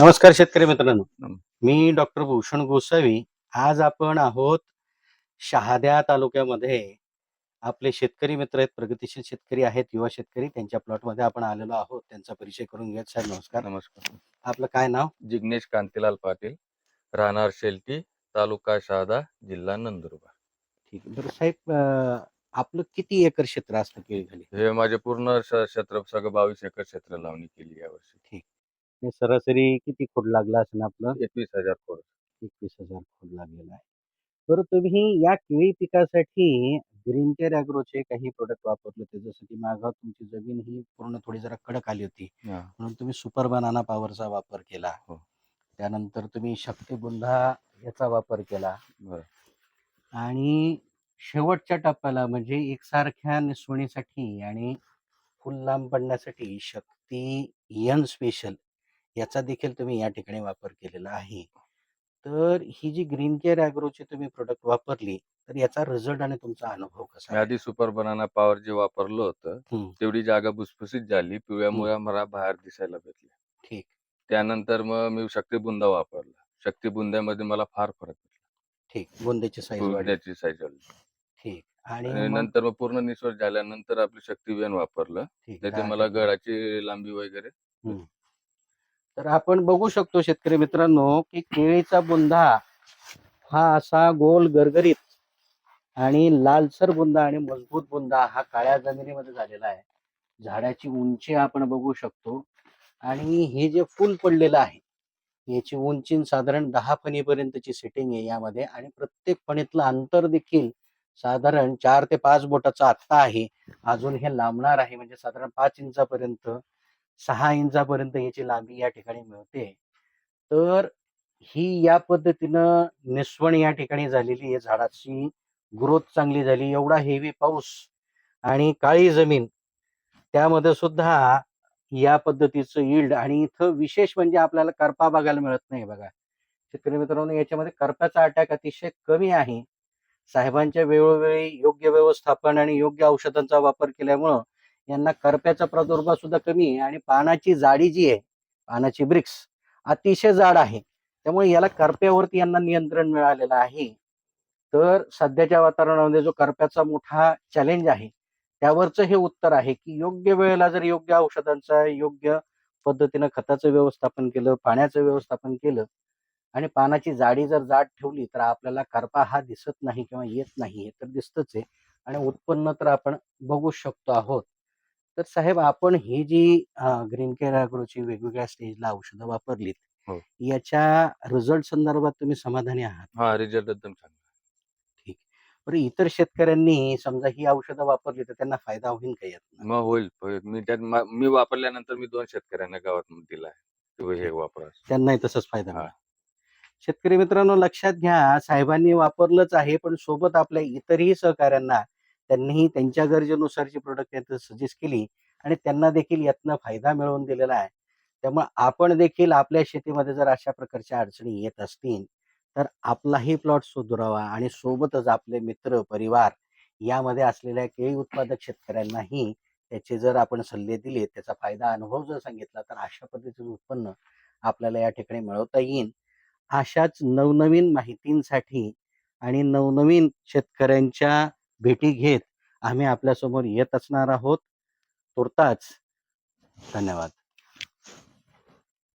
नमस्कार शेतकरी मित्रांनो. मी डॉक्टर भूषण गोसावी. आज आपण आहोत शहाद्या तालुक्यामध्ये. आपले शेतकरी मित्र आहेत प्रगतीशील शेतकरी आहेत युवा शेतकरी. त्यांच्या प्लॉटमध्ये आपण आलेलो आहोत. त्यांचा परिचय करून घेत साहेब नमस्कार. नमस्कार. आपलं काय नाव? जिग्नेश कांतीलाल पाटील राहणार शेलटी तालुका शहादा जिल्हा नंदुरबार. ठीक आहे. बरं साहेब अं, आपलं किती एकर क्षेत्र असतं केळी खाली हे माझे पूर्ण श- क्षेत्र सगळं बावीस एकर क्षेत्र लावणी केली यावर्षी. हे सरासरी किती खोड लागला असं आपलं? एकवीस हजार खोड. एकवीस हजार खोड लागलेला आहे. बरं तुम्ही या केळी पिकासाठी ग्रीन केअर अॅग्रोचे काही प्रोडक्ट वापरले होते. जसं की मागं तुमची जमीन ही पूर्ण थोडी जरा कडक आली होती. म्हणून तुम्ही सुपर बनाना पॉवरचा वापर केला. हो. त्यानंतर तुम्ही शक्ती बुंधा याचा वापर केला. आणि शेवटच्या टप्प्याला म्हणजे एकसारख्या निसवणीसाठी आणि फुल लांब पडण्यासाठी शक्ती यन स्पेशल याचा देखील तुम्ही या ठिकाणी वापर केलेला आहे. तर ही जी ग्रीन केअर अॅग्रोची तुम्ही प्रोडक्ट वापरली तर याचा रिझल्ट आणि तुमचा अनुभव कसा? आधी सुपर बनाना पॉवर जे वापरलं होतं. तेवढी जागा भुसभुशीत झाली पिवळ्या मुळ्या मला बाहेर दिसायला भेटले. ठीक. त्यानंतर मग मी शक्ती बुंदा वापरला. शक्ती बुंद्यामध्ये मला फार फरक ठीक गोंद्याची साईज बुंद्याची साईज ठीक आणि नंतर मग पूर्ण निश्वर झाल्यानंतर आपलं शक्ती बियाण वापरलं त्याचे मला. गळाची लांबी वगैरे तर आपण बघू शकतो शेतकरी मित्रांनो की केळीचा बुंदा हा असा गोल गरगरीत आणि लालसर बुंदा आणि मजबूत बुंदा हा काळ्या जमिनीमध्ये झालेला आहे. झाडाची उंची आपण बघू शकतो आणि हे जे फुल पडलेलं आहे याची उंची साधारण दहा फणीपर्यंतची सेटिंग आहे यामध्ये आणि प्रत्येक फणीतलं अंतर देखील साधारण चार ते पाच बोटाचा आत्ता आहे. अजून हे लांबणार आहे म्हणजे साधारण पाच इंचापर्यंत सहा इंचापर्यंत याची लांबी या ठिकाणी मिळते. तर ही या पद्धतीनं निस्वण या ठिकाणी झालेली आहे. झाडाची ग्रोथ चांगली झाली. एवढा हेवी पाऊस आणि काळी जमीन त्यामध्ये सुद्धा या पद्धतीचं यील्ड आणि इथं विशेष म्हणजे आपल्याला करपा बघायला मिळत नाही बघा. शेतकरी मित्रांनो याच्यामध्ये करप्याचा अटॅक अतिशय कमी आहे. साहेबांच्या वेळोवेळी योग्य व्यवस्थापन आणि योग्य औषधांचा वापर केल्यामुळं यांना करप्याचा प्रादुर्भाव सुद्धा कमी आहे आणि पानाची जाडी जी आहे पानाची ब्रिक्स अतिशय जाड आहे. त्यामुळे याला करप्यावरती यांना नियंत्रण मिळालेलं आहे. तर सध्याच्या वातावरणामध्ये जो करप्याचा मोठा चॅलेंज आहे त्यावरचं हे उत्तर आहे की योग्य वेळेला जर योग्य औषधांचा योग्य पद्धतीनं खताचं व्यवस्थापन केलं पाण्याचं व्यवस्थापन केलं आणि पानाची जाडी जर जाड ठेवली तर आपल्याला करपा हा दिसत नाही किंवा येत नाही हे तर दिसतच आहे. आणि उत्पन्न तर आपण बघू शकतो आहोत. तर साहेब आपण ही जी ग्रीन केअर अॅग्रोची वेगवेगळ्या स्टेजला औषधं वापरलीत हो. याच्या रिझल्ट संदर्भात तुम्ही समाधानी आहात हा रिझल्ट एकदम चांगला बरं इतर शेतकऱ्यांनी समजा ही औषधं वापरली तर त्यांना फायदा होईल का यात मग होईल होईल. मी त्यात मा- मी वापरल्यानंतर मी दोन शेतकऱ्यांना गावात तुम्ही हे वापरा त्यांनाही तसंच फायदा हा. शेतकरी मित्रांनो लक्षात घ्या साहेबांनी वापरलंच आहे पण सोबत आपल्या इतरही सहकाऱ्यांना त्यांनीही त्यांच्या गरजेनुसारची प्रोडक्ट यात सजेस्ट केली आणि त्यांना देखील यातनं फायदा मिळवून दिलेला आहे. त्यामुळे आपण देखील आपल्या शेतीमध्ये जर अशा प्रकारच्या अडचणी येत असतील तर आपलाही प्लॉट सुधरावा आणि सोबतच आपले मित्र परिवार यामध्ये असलेल्या केळी उत्पादक शेतकऱ्यांनाही त्याचे जर आपण सल्ले दिले त्याचा फायदा अनुभव जर सांगितला तर अशा पद्धतीचं उत्पन्न आपल्याला या ठिकाणी मिळवता येईल. अशाच नवनवीन माहितींसाठी आणि नवनवीन शेतकऱ्यांच्या भेटी घेत आम्ही आपल्यासमोर येत असणार आहोत. तुर्ताच धन्यवाद.